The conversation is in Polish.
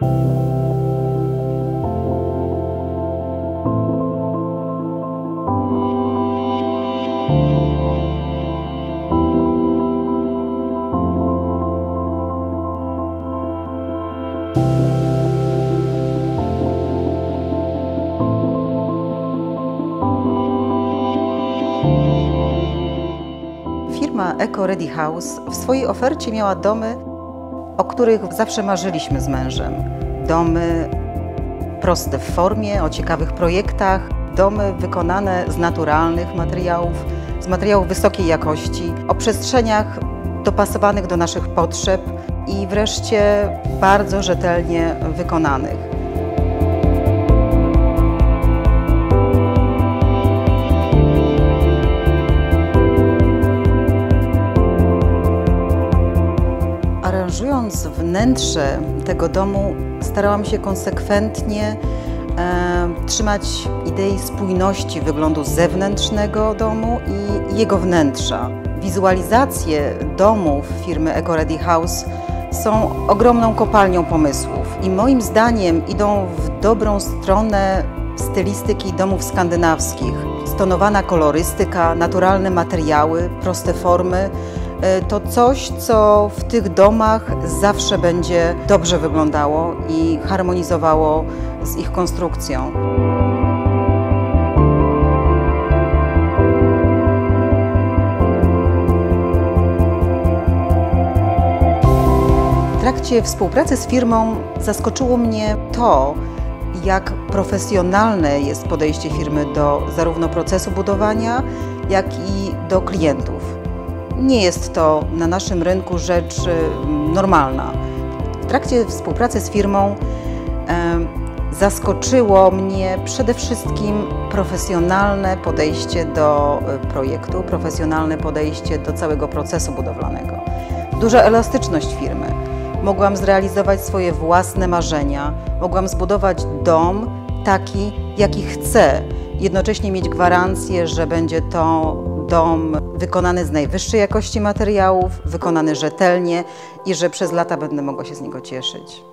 Firma Eco Ready House w swojej ofercie miała domy, o których zawsze marzyliśmy z mężem. Domy proste w formie, o ciekawych projektach, domy wykonane z naturalnych materiałów, z materiałów wysokiej jakości, o przestrzeniach dopasowanych do naszych potrzeb i wreszcie bardzo rzetelnie wykonanych. Aranżując wnętrze tego domu, starałam się konsekwentnie e, trzymać idei spójności wyglądu zewnętrznego domu i jego wnętrza. Wizualizacje domów firmy Eco Ready House są ogromną kopalnią pomysłów i moim zdaniem idą w dobrą stronę stylistyki domów skandynawskich. Stonowana kolorystyka, naturalne materiały, proste formy to coś, co w tych domach zawsze będzie dobrze wyglądało i harmonizowało z ich konstrukcją. W trakcie współpracy z firmą zaskoczyło mnie to, jak profesjonalne jest podejście firmy do zarówno procesu budowania, jak i do klientów. Nie jest to na naszym rynku rzecz y, normalna. W trakcie współpracy z firmą zaskoczyło mnie przede wszystkim profesjonalne podejście do y, projektu, profesjonalne podejście do całego procesu budowlanego. Duża elastyczność firmy. Mogłam zrealizować swoje własne marzenia, mogłam zbudować dom taki, jaki chcę, jednocześnie mieć gwarancję, że będzie to dom wykonany z najwyższej jakości materiałów, wykonany rzetelnie i że przez lata będę mogła się z niego cieszyć.